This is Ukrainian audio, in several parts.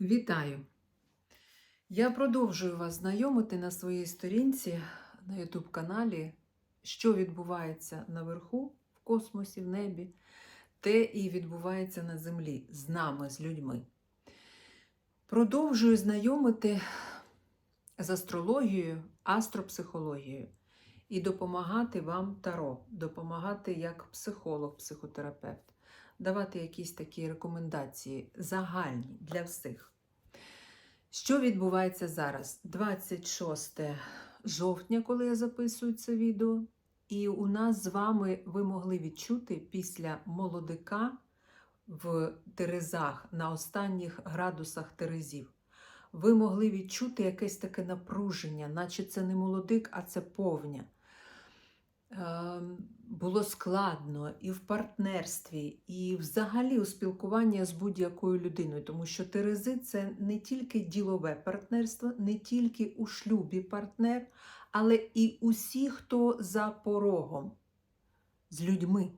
Вітаю! Я продовжую вас знайомити на своїй сторінці на YouTube каналі, що відбувається наверху, в космосі, в небі, те і відбувається на землі з нами, з людьми. Продовжую знайомити з астрологією, астропсихологією і допомагати вам таро, допомагати як психолог, психотерапевт, давати якісь такі рекомендації загальні для всіх. Що відбувається зараз? 26 жовтня, коли я записую це відео, і у нас з вами ви могли відчути після молодика в Терезах на останніх градусах Терезів. Ви могли відчути якесь таке напруження, наче це не молодик, а це повня. Було складно і в партнерстві, і взагалі у спілкуванні з будь-якою людиною, тому що Терези це не тільки ділове партнерство, не тільки у шлюбі партнер, але і усі, хто за порогом з людьми.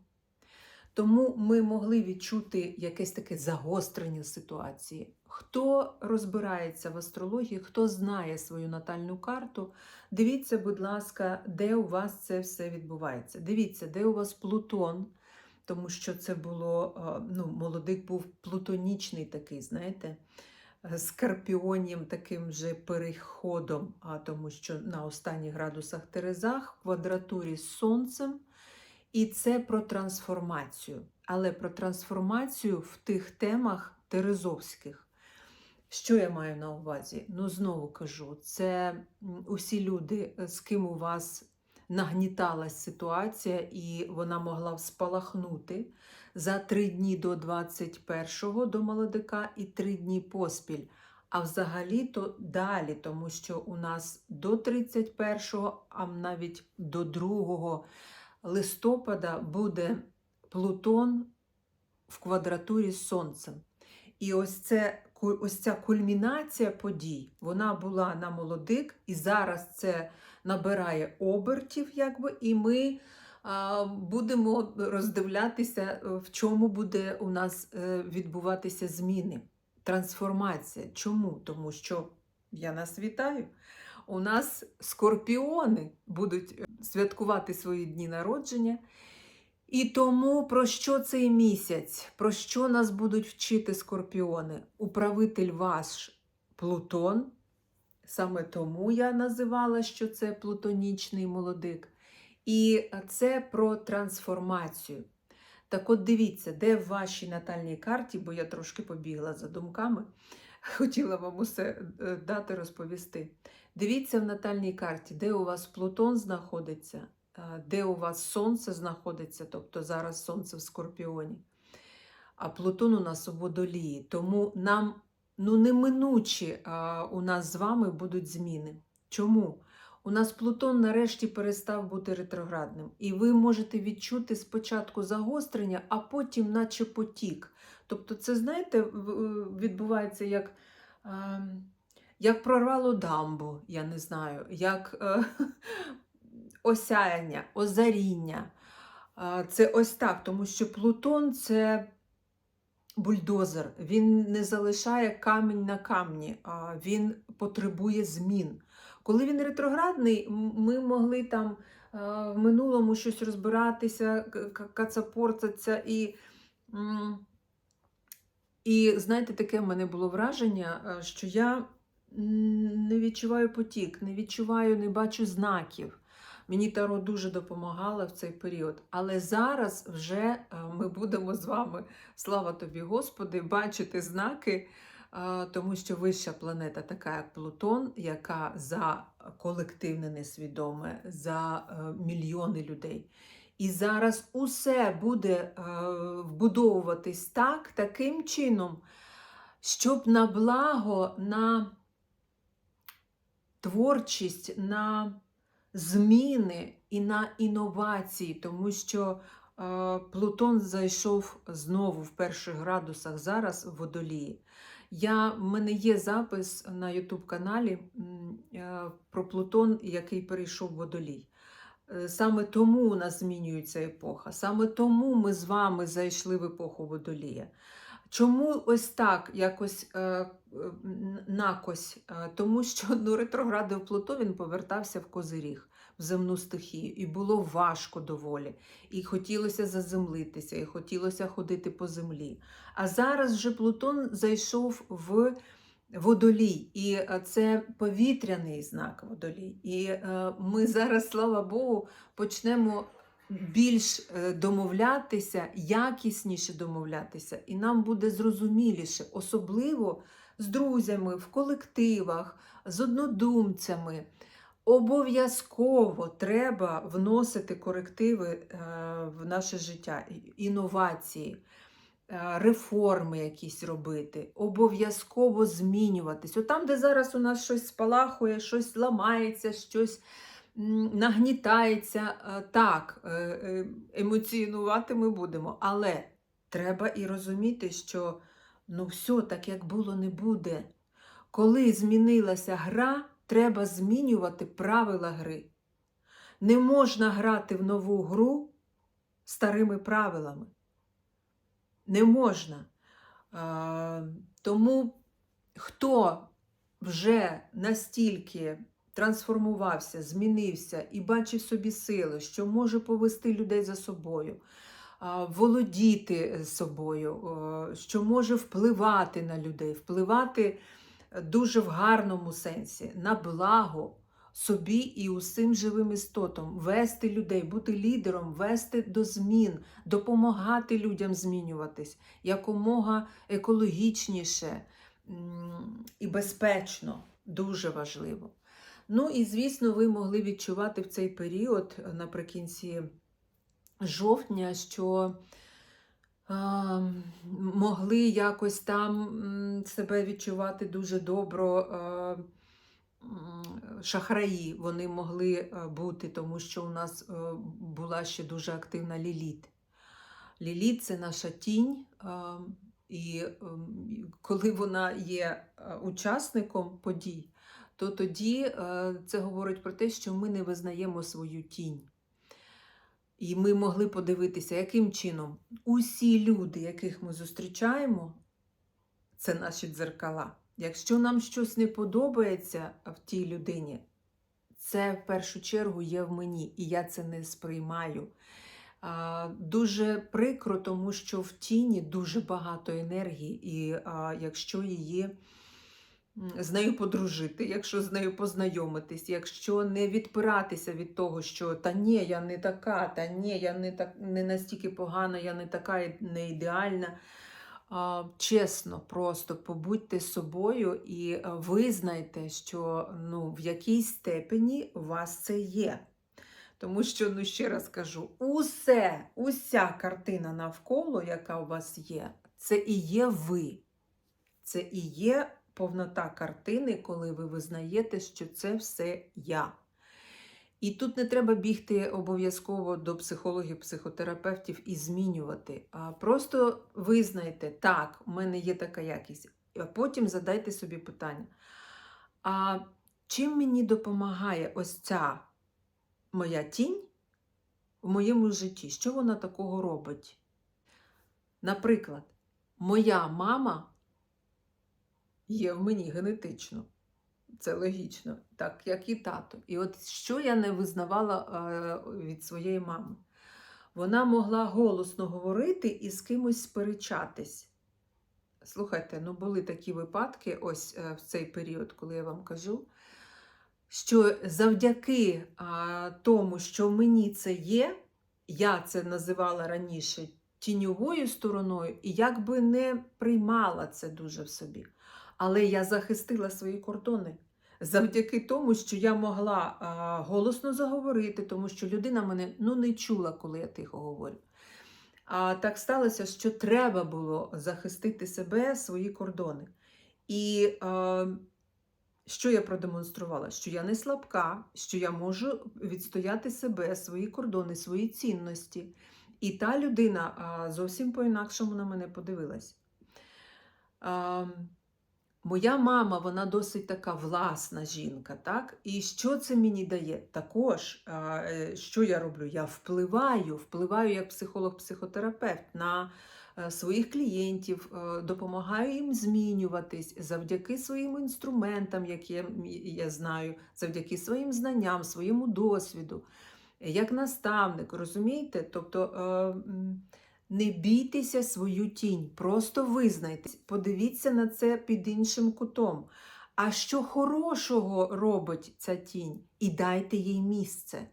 Тому ми могли відчути якесь таке загострення ситуації. Хто розбирається в астрології, хто знає свою натальну карту, дивіться, будь ласка, де у вас це все відбувається. Дивіться, де у вас Плутон, тому що це було, е, ну, молодик був плутонічний такий, знаєте, е, скорпіонім таким же переходом, а тому що на останніх градусах Терезах квадратурі з Сонцем. І це про трансформацію. Але про трансформацію в тих темах терезовських. Що я маю на увазі? Ну, знову кажу, це усі люди, е, з ким у вас нагніталась ситуація, і вона могла спалахнути за три дні до 21-го до молодика і три дні поспіль. А взагалі то далі, тому що у нас до 31-го, а навіть до 2 листопада буде Плутон в квадратурі з Сонцем. І ось, це, ось ця кульмінація подій, вона була на молодик, і зараз це набирає обертів, якби, і ми будемо роздивлятися, е, в чому буде у нас е, відбуватися зміни, трансформація. Чому? Тому що я нас вітаю. У нас скорпіони будуть е, святкувати свої дні народження. І тому про що цей місяць? Про що нас будуть вчити скорпіони? Управитель ваш Плутон. Саме тому я називала, що це плутонічний молодик. І це про трансформацію. Так от дивіться, де в вашій натальній карті, бо я трошки побігла за думками, хотіла вам усе е, дати розповісти. Дивіться в натальній карті, де у вас Плутон знаходиться, де у вас Сонце знаходиться, тобто зараз Сонце в Скорпіоні, а Плутон у нас у водолії. Тому нам ну, неминучі а, у нас з вами будуть зміни. Чому? У нас Плутон нарешті перестав бути ретроградним. І ви можете відчути спочатку загострення, а потім, наче потік. Тобто, це, знаєте, відбувається як. як прорвало дамбу, я не знаю, як е, осяяння, озаріння. Це ось так, тому що Плутон це бульдозер. Він не залишає камінь на камні, він потребує змін. Коли він ретроградний, ми могли там е, в минулому щось розбиратися, кацапортатися і. І знаєте, таке в мене було враження, е, що я не відчуваю потік, не відчуваю, не бачу знаків. Мені Таро дуже допомагало в цей період. Але зараз вже е, ми будемо з вами, слава тобі, Господи, бачити знаки, е, тому що вища планета, така як Плутон, яка за колективне несвідоме, за е, мільйони людей. І зараз усе буде вбудовуватись так, таким чином, щоб на благо, на творчість, на зміни і на інновації, тому що е, Плутон зайшов знову в перших градусах зараз в водолії. Я, в мене є запис на YouTube каналі е, про Плутон, який перейшов в водолій. Е, Саме тому у нас змінюється епоха, саме тому ми з вами зайшли в епоху водолія. Чому ось так якось е, накось, е, тому що ну, ретроградив Плуто він повертався в Козиріг, в земну стихію, і було важко доволі. І хотілося заземлитися, і хотілося ходити по землі. А зараз вже Плутон зайшов в водолій, і е, це повітряний знак водолій. І е, ми зараз, слава Богу, почнемо більш е, домовлятися, якісніше домовлятися, і нам буде зрозуміліше, особливо з друзями, в колективах, з однодумцями. Обов'язково треба вносити корективи е, в наше життя, інновації, е, реформи якісь робити, обов'язково змінюватись. От там, де зараз у нас щось спалахує, щось ламається, щось нагнітається, е, так, е, е, емоціонувати ми будемо, але треба і розуміти, що ну все так, як було, не буде. Коли змінилася гра, треба змінювати правила гри. Не можна грати в нову гру старими правилами. Не можна. Тому хто вже настільки трансформувався, змінився і бачив собі сили, що може повести людей за собою, володіти собою, е, що може впливати на людей, впливати дуже в гарному сенсі, на благо собі і усім живим істотам, вести людей, бути лідером, вести до змін, допомагати людям змінюватись якомога екологічніше і безпечно, дуже важливо. Ну і звісно, ви могли відчувати в цей період е, наприкінці жовтня, що могли якось там себе відчувати дуже добро. Шахраї вони могли е, бути, тому що у нас е, була ще дуже активна ліліт. Ліліт це наша тінь, і ем, коли вона є учасником подій, то тоді е, це говорить про те, що ми не визнаємо свою тінь. І ми могли подивитися, яким чином усі люди, яких ми зустрічаємо, це наші дзеркала. Якщо нам щось не подобається в тій людині, це в першу чергу є в мені, і я це не сприймаю. Дуже прикро, тому що в тіні дуже багато енергії, і якщо її з нею подружити, якщо з нею познайомитись, якщо не відпиратися від того, що та ні, я не така, та ні, я не так не настільки погана, я не така не ідеальна. Чесно, просто побудьте собою і визнайте, що ну, в якійсь степені у вас це є. Тому що, ну ще раз кажу, усе, уся картина навколо, яка у вас є, це і є ви. Це і є повнота картини, коли ви визнаєте, що це все я. І тут не треба бігти обов'язково до психологів, психотерапевтів і змінювати. А просто визнайте, так, у мене є така якість. А потім задайте собі питання: а чим мені допомагає ось ця моя тінь в моєму житті? Що вона такого робить? Наприклад, моя мама є в мені генетично. Це логічно, так як і тато. І от що я не визнавала е, від своєї мами? Вона могла голосно говорити і з кимось сперечатись. Слухайте, ну були такі випадки, ось е, в цей період, коли я вам кажу, що завдяки тому, що в мені це є, я це називала раніше тіньовою стороною, і якби не приймала це дуже в собі. Але я захистила свої кордони завдяки тому, що я могла а, голосно заговорити, тому що людина мене ну, не чула, коли я тихо говорю. А так сталося, що треба було захистити себе, свої кордони. І а, що я продемонструвала? Що я не слабка, що я можу відстояти себе, свої кордони, свої цінності. І та людина а, зовсім по-інакшому на мене подивилась. А, Моя мама, вона досить така власна жінка, так? І що це мені дає? Також, е, що я роблю? Я впливаю, впливаю як психолог-психотерапевт на е, своїх клієнтів, е, допомагаю їм змінюватись завдяки своїм інструментам, які я, знаю, завдяки своїм знанням, своєму досвіду, як наставник, розумієте? Тобто не бійтеся свою тінь, просто визнайте, подивіться на це під іншим кутом. А що хорошого робить ця тінь? І дайте їй місце.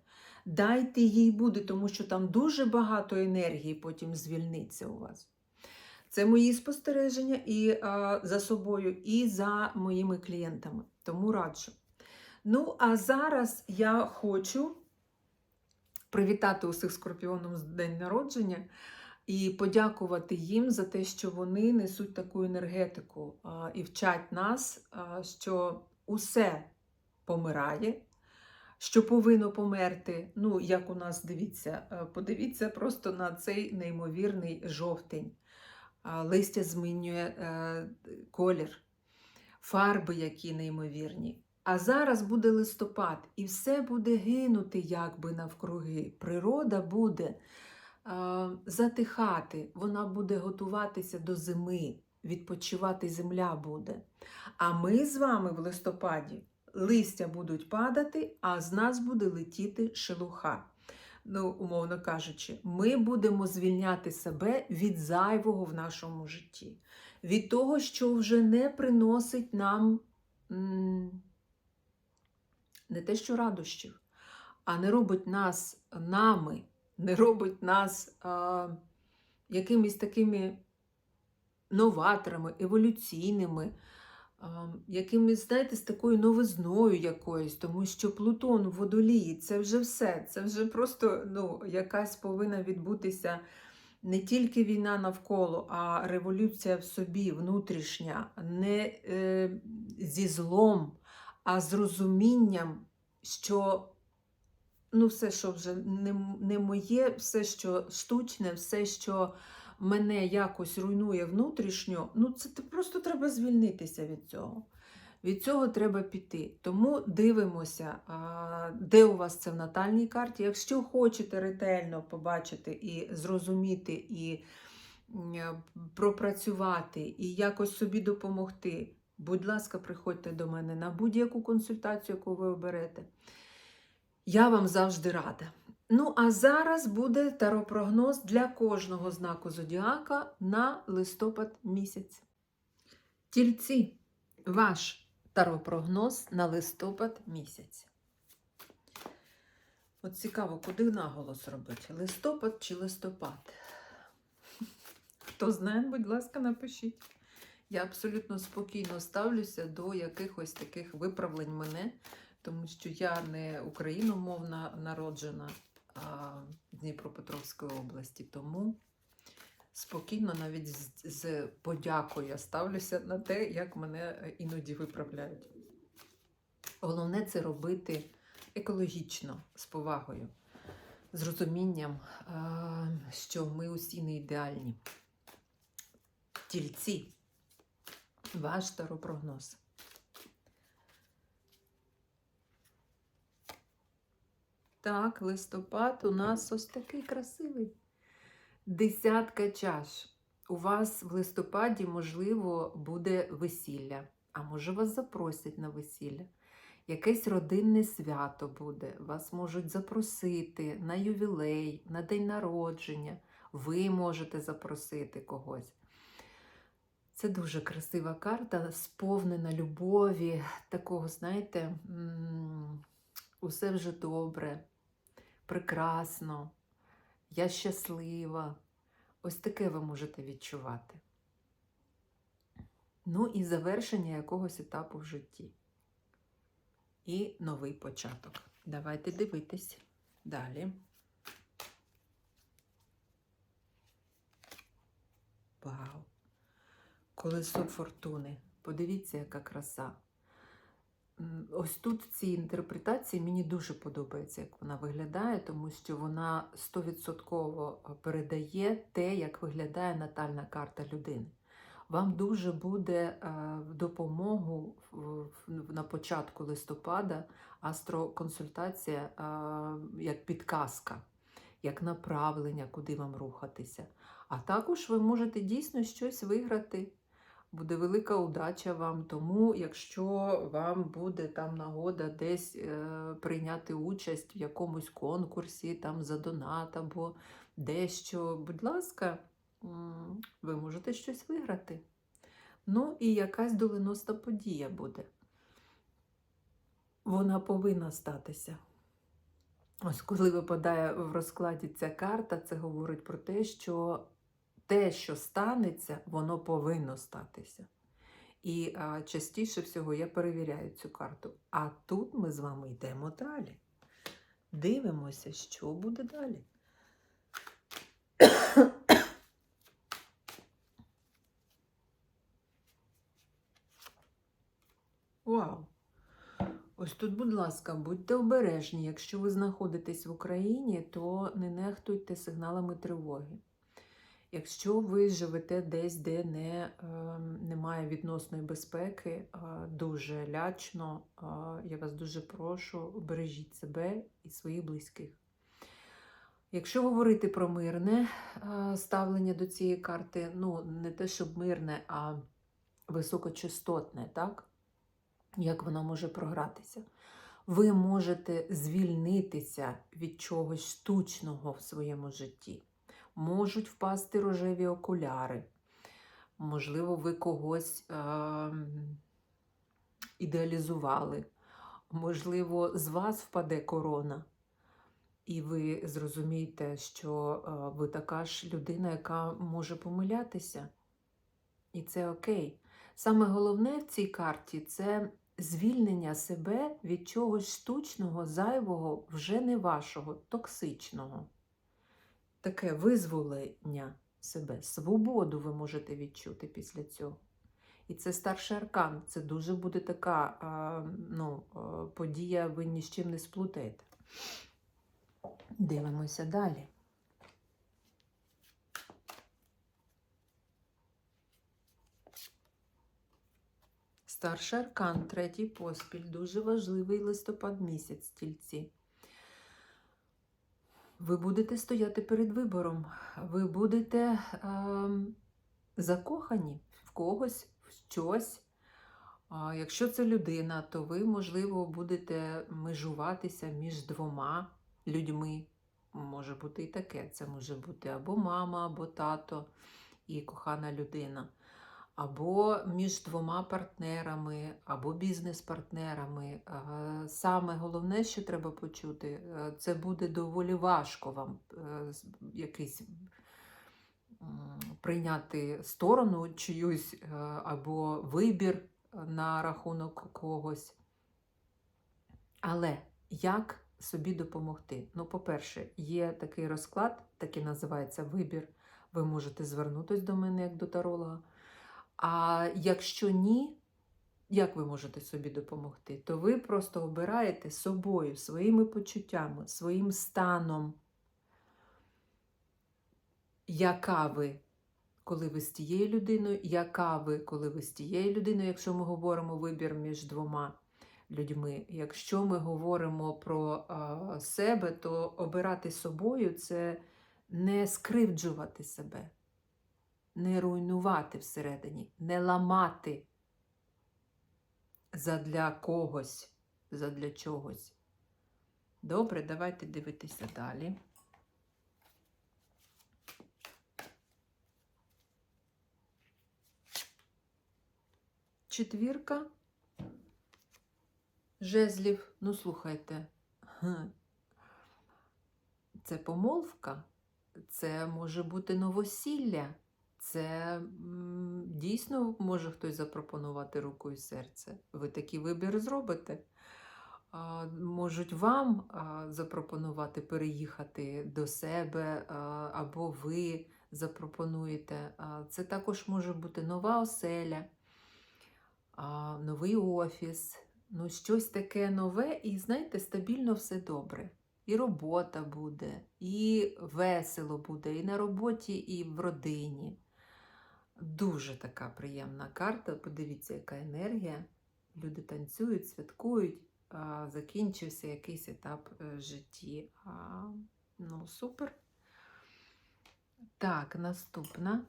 Дайте їй буде, тому що там дуже багато енергії потім звільниться у вас. Це мої спостереження і а, за собою, і за моїми клієнтами. Тому раджу. Ну, а зараз я хочу привітати усіх скорпіоном з день народження і подякувати їм за те, що вони несуть таку енергетику і вчать нас, що усе помирає, що повинно померти. Ну, як у нас дивіться, е, подивіться просто на цей неймовірний жовтень. Листя змінює е, колір, фарби, які неймовірні. А зараз буде листопад, і все буде гинути якби навкруги. Природа буде затихати, вона буде готуватися до зими, відпочивати земля буде. А ми з вами в листопаді листя будуть падати, а з нас буде летіти шелуха. Ну, умовно кажучи, ми будемо звільняти себе від зайвого в нашому житті, від того, що вже не приносить нам не те, що радощів, а не робить нас нами, не робить нас а, якимись такими новаторами, еволюційними, а, якимись, знаєте, з такою новизною якоюсь, тому що Плутон в водолії це вже все. Це вже просто ну, якась повинна відбутися не тільки війна навколо, а революція в собі, внутрішня, не е, зі злом, а з розумінням, що ну, все, що вже не, не моє, все, що штучне, все, що мене якось руйнує внутрішньо, ну це просто треба звільнитися від цього. Від цього треба піти. Тому дивимося, де у вас це в натальній карті. Якщо хочете ретельно побачити і зрозуміти, і пропрацювати, і якось собі допомогти, будь ласка, приходьте до мене на будь-яку консультацію, яку ви оберете. Я вам завжди рада. Ну, а зараз буде таропрогноз для кожного знаку зодіака на листопад місяць. Тільці, ваш таропрогноз на листопад місяць. От цікаво, куди наголос робити? Листопад чи листопад? Хто знає, будь ласка, напишіть. Я абсолютно спокійно ставлюся до якихось таких виправлень мене, тому що я не україномовна народжена а, Дніпропетровської області. Тому спокійно, навіть з, з подякою я ставлюся на те, як мене е, іноді виправляють. Головне це робити екологічно, з повагою, з розумінням, що ми усі не ідеальні. Тільці, ваш таропрогноз. Так, листопад у нас ось такий красивий. Десятка чаш. У вас в листопаді, можливо, буде весілля, а може вас запросять на весілля. Якесь родинне свято буде. Вас можуть запросити на ювілей, на день народження. Ви можете запросити когось. Це дуже красива карта, сповнена любові, такого, знаєте, усе вже добре, прекрасно, я щаслива. Ось таке ви можете відчувати. Ну і завершення якогось етапу в житті. І новий початок. Давайте дивитись далі. Вау! Колесо фортуни. Подивіться, яка краса. Ось тут в цій інтерпретації мені дуже подобається, як вона виглядає, тому що вона 100% передає те, як виглядає натальна карта людини. Вам дуже буде е, допомогу на початку листопада астроконсультація е, як підказка, як направлення, куди вам рухатися. А також ви можете дійсно щось виграти. Буде велика удача вам, тому якщо вам буде там нагода десь е, прийняти участь в якомусь конкурсі, там за донат або дещо, будь ласка, ви можете щось виграти. Ну і якась доленосна подія буде. Вона повинна статися. Ось коли випадає в розкладі ця карта, це говорить про те, що те, що станеться, воно повинно статися. І а, частіше всього я перевіряю цю карту. А тут ми з вами йдемо далі. Дивимося, що буде далі. Вау! Ось тут, будь ласка, будьте обережні. Якщо ви знаходитесь в Україні, то не нехтуйте сигналами тривоги. Якщо ви живете десь, де не, е, немає відносної безпеки, е, дуже лячно, е, я вас дуже прошу, бережіть себе і своїх близьких. Якщо говорити про мирне е, ставлення до цієї карти, ну не те, щоб мирне, а високочастотне, так? Як вона може програтися? Ви можете звільнитися від чогось штучного в своєму житті можуть впасти рожеві окуляри. Можливо, ви когось е, ідеалізували. Можливо, з вас впаде корона, і ви зрозумієте, що е, ви така ж людина, яка може помилятися. І це окей. Саме головне в цій карті це звільнення себе від чогось штучного, зайвого, вже не вашого, токсичного таке визволення себе, свободу ви можете відчути після цього. І це старший аркан. Це дуже буде така ну, подія, ви ні з чим не сплутаєте. Дивимося далі. Старший аркан, третій поспіль, дуже важливий листопад місяць стільці. Ви будете стояти перед вибором, ви будете е, закохані в когось, в щось. А якщо це людина, то ви, можливо, будете межуватися між двома людьми. Може бути і таке. Це може бути або мама, або тато і кохана людина або між двома партнерами, або бізнес-партнерами. Саме головне, що треба почути, е, це буде доволі важко вам е, якийсь прийняти сторону чиюсь е, або вибір на рахунок когось. Але як собі допомогти? Ну, по-перше, є такий розклад, такий називається вибір. Ви можете звернутися до мене як до таролога. А якщо ні, як ви можете собі допомогти? То ви просто обираєте собою, своїми почуттями, своїм станом, яка ви, коли ви з тією людиною, яка ви, коли ви з тією людиною, якщо ми говоримо вибір між двома людьми. Якщо ми говоримо про себе, то обирати собою це не скривджувати себе не руйнувати всередині, не ламати задля когось, задля чогось. Добре, давайте дивитися далі. Четвірка жезлів, ну слухайте, це помолвка, це може бути новосілля. Це дійсно може хтось запропонувати руку і серце. Ви такий вибір зробите. Можуть вам запропонувати переїхати до себе, або ви запропонуєте. Це також може бути нова оселя, новий офіс, ну щось таке нове, і, знаєте, стабільно все добре. І робота буде, і весело буде, і на роботі, і в родині. Дуже така приємна карта. Подивіться, яка енергія. Люди танцюють, святкують, закінчився якийсь етап в е, житті. Ну, супер. Так, наступна.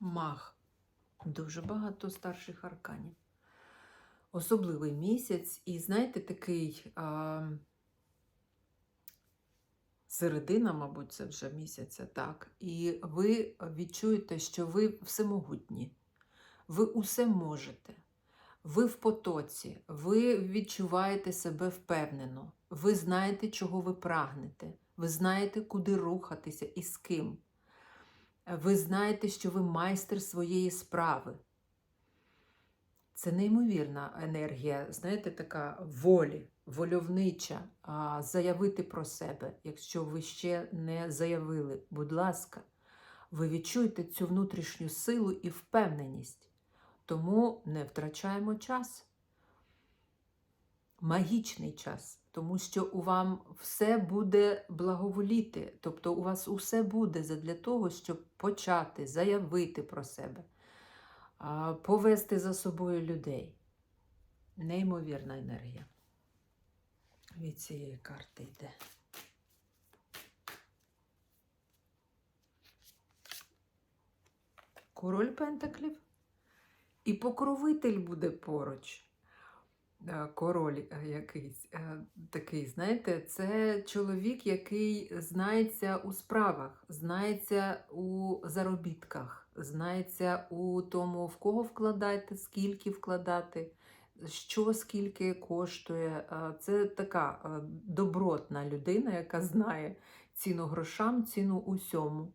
Мах. Дуже багато старших арканів. Особливий місяць, і знаєте, такий а, середина, мабуть, це вже місяця, так. І ви відчуєте, що ви всемогутні, ви усе можете. Ви в потоці, ви відчуваєте себе впевнено, ви знаєте, чого ви прагнете, ви знаєте, куди рухатися і з ким. Ви знаєте, що ви майстер своєї справи. Це неймовірна енергія, знаєте, така волі, вольовнича, заявити про себе, якщо ви ще не заявили. Будь ласка, ви відчуєте цю внутрішню силу і впевненість. Тому не втрачаємо час. Магічний час, тому що у вам все буде благоволіти, тобто у вас усе буде для того, щоб почати заявити про себе, повести за собою людей. Неймовірна енергія. Від цієї карти йде. Король Пентаклів. І покровитель буде поруч. Е, Король е, якийсь е, такий, знаєте, це чоловік, який знається у справах, знається у заробітках, знається у тому, в кого вкладати, скільки вкладати, що скільки коштує. Е, Це така е, добротна людина, яка знає ціну грошам, ціну усьому.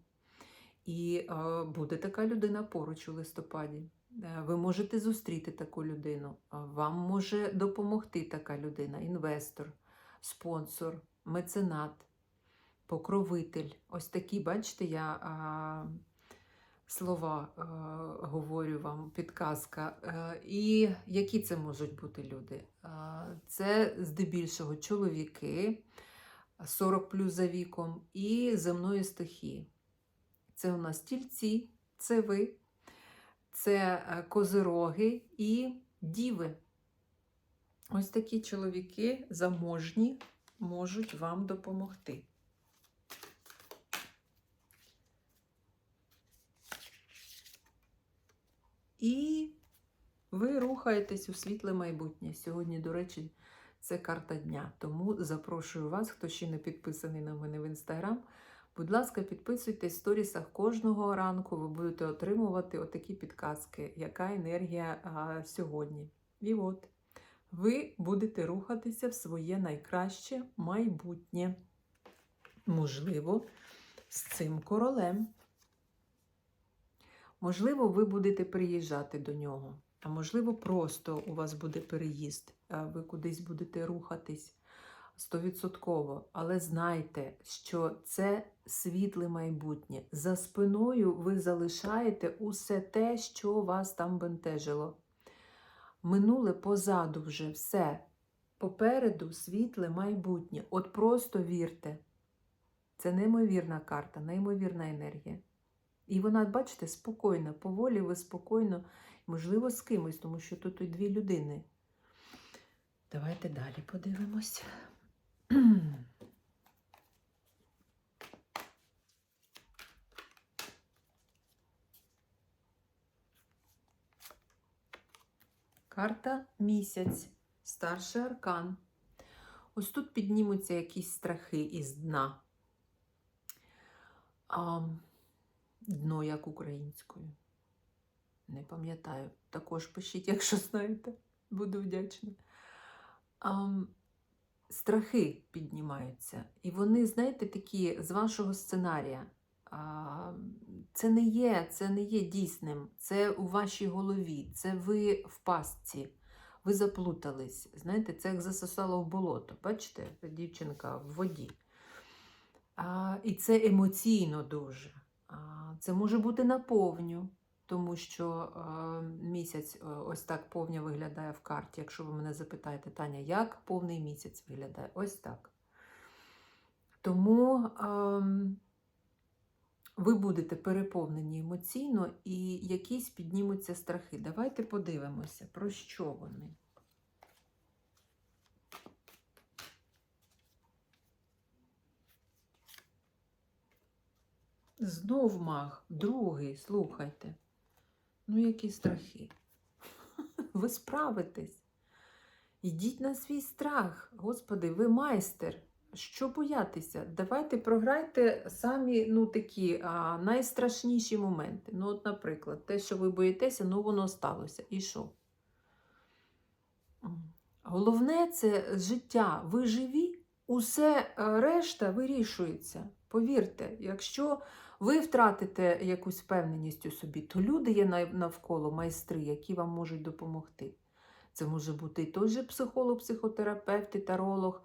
І е, буде така людина поруч у листопаді. Ви можете зустріти таку людину, вам може допомогти така людина, інвестор, спонсор, меценат, покровитель. Ось такі, бачите, я слова а, говорю вам, підказка. Е, І які це можуть бути люди? А, Це здебільшого чоловіки 40 плюс за віком і земної стихії. Це у нас тільці, це ви це е, козироги і діви. Ось такі чоловіки заможні можуть вам допомогти. І ви рухаєтесь у світле майбутнє. Сьогодні, до речі, це карта дня. Тому запрошую вас, хто ще не підписаний на мене в інстаграм. Будь ласка, підписуйтесь в сторісах кожного ранку, ви будете отримувати отакі підказки, яка енергія а, сьогодні. І от ви будете рухатися в своє найкраще майбутнє. Можливо, з цим королем. Можливо, ви будете приїжджати до нього, а можливо, просто у вас буде переїзд, ви кудись будете рухатись стовідсотково. Але знайте, що це світле майбутнє. За спиною ви залишаєте усе те, що вас там бентежило. Минуле позаду вже все. Попереду світле майбутнє. От просто вірте. Це неймовірна карта, неймовірна енергія. І вона, бачите, спокійна, поволі ви спокійно, можливо, з кимось, тому що тут і дві людини. Давайте далі подивимось. Карта місяць, старший аркан. Ось тут піднімуться якісь страхи із дна. Дно як українською. Не пам'ятаю. Також пишіть, якщо знаєте, буду вдячна. А, страхи піднімаються. І вони, знаєте, такі з вашого сценарія. Це не є, це не є дійсним, це у вашій голові, це ви в пастці, ви заплутались. Знаєте, це як засосало в болото. Бачите, дівчинка в воді. А, І це емоційно дуже. Це може бути наповню, тому що а, місяць а, ось так повня виглядає в карті. Якщо ви мене запитаєте, Таня, як повний місяць виглядає? Ось так. Тому. А, ви будете переповнені емоційно і якісь піднімуться страхи. Давайте подивимося, про що вони. Знов маг, другий, слухайте. Ну, які страхи. Ви справитесь. Йдіть на свій страх. Господи, ви майстер. Що боятися? Давайте програйте самі ну, такі а, найстрашніші моменти. Ну, от, наприклад, те, що ви боїтеся, ну воно сталося. І що? Головне це життя. Ви живі, усе е, решта вирішується. Повірте, якщо ви втратите якусь впевненість у собі, то люди є навколо майстри, які вам можуть допомогти. Це може бути і той же психолог, психотерапевт, і таролог.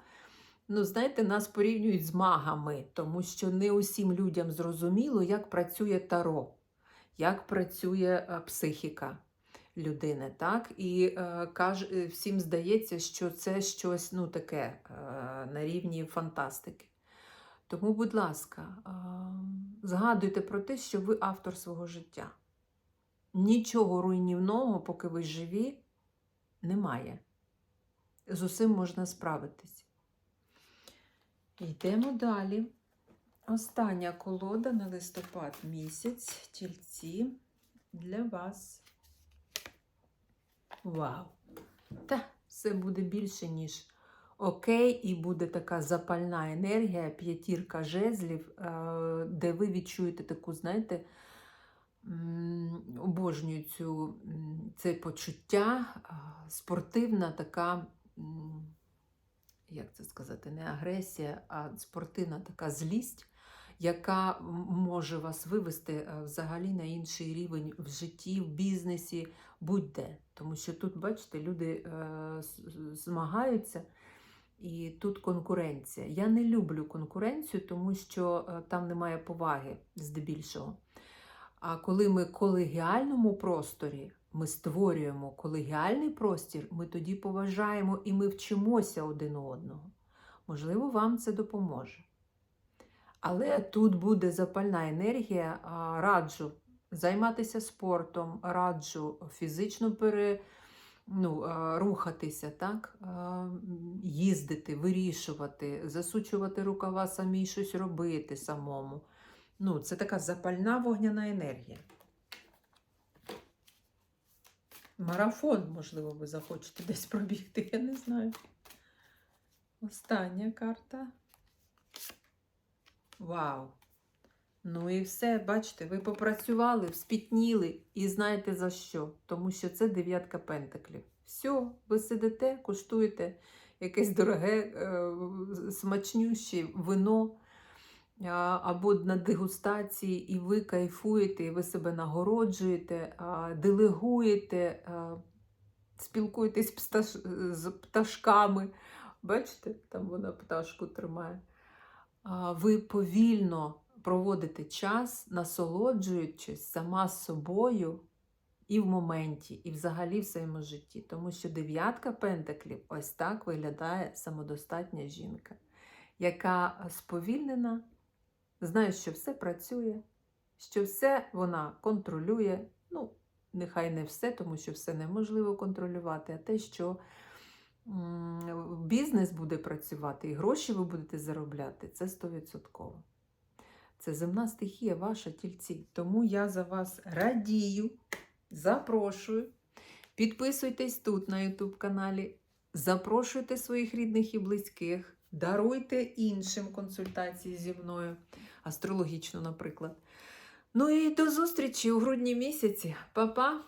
Ну, знаєте, нас порівнюють з магами, тому що не усім людям зрозуміло, як працює таро, як працює е, психіка людини. Так? І е, каж, е, всім здається, що це щось ну, таке е, на рівні фантастики. Тому, будь ласка, е, згадуйте про те, що ви автор свого життя. Нічого руйнівного, поки ви живі, немає. З усім можна справитись. Йдемо далі. Остання колода на листопад місяць, тільці для вас. Вау! Та все буде більше, ніж окей, і буде така запальна енергія, п'ятірка жезлів, е, де ви відчуєте таку, знаєте, обожнюю цю, це почуття, спортивна така, як це сказати, не агресія, а спортивна така злість, яка може вас вивести е, взагалі на інший рівень в житті, в бізнесі, будь-де. Тому що тут, бачите, люди е, змагаються. І тут конкуренція. Я не люблю конкуренцію, тому що е, там немає поваги здебільшого. А коли ми в колегіальному просторі, ми створюємо колегіальний простір, ми тоді поважаємо і ми вчимося один одного. Можливо, вам це допоможе. Але тут буде запальна енергія, раджу займатися спортом, раджу фізично пере, ну, рухатися, так? Їздити, вирішувати, засучувати рукава самі щось робити самому. Ну, це така запальна вогняна енергія. Марафон, можливо, ви захочете десь пробігти, я не знаю. Остання карта. Вау! Ну і все, бачите, ви попрацювали, вспітніли і знаєте за що. Тому що це дев'ятка пентаклів. Все, ви сидите, куштуєте якесь дороге, е, смачнюще вино або на дегустації, і ви кайфуєте, і ви себе нагороджуєте, делегуєте, спілкуєтесь з пташками. Бачите, там вона пташку тримає. Ви повільно проводите час, насолоджуючись сама собою і в моменті, і взагалі в своєму житті. Тому що дев'ятка пентаклів ось так виглядає самодостатня жінка, яка сповільнена, знає, що все працює, що все вона контролює. Ну, нехай не все, тому що все неможливо контролювати, а те, що бізнес буде працювати і гроші ви будете заробляти, це 100%. Це земна стихія, ваша тільці. Тому я за вас радію, запрошую. Підписуйтесь тут на YouTube каналі, запрошуйте своїх рідних і близьких, даруйте іншим консультації зі мною, астрологічно, наприклад. Ну і до зустрічі у грудні місяці. Па-па!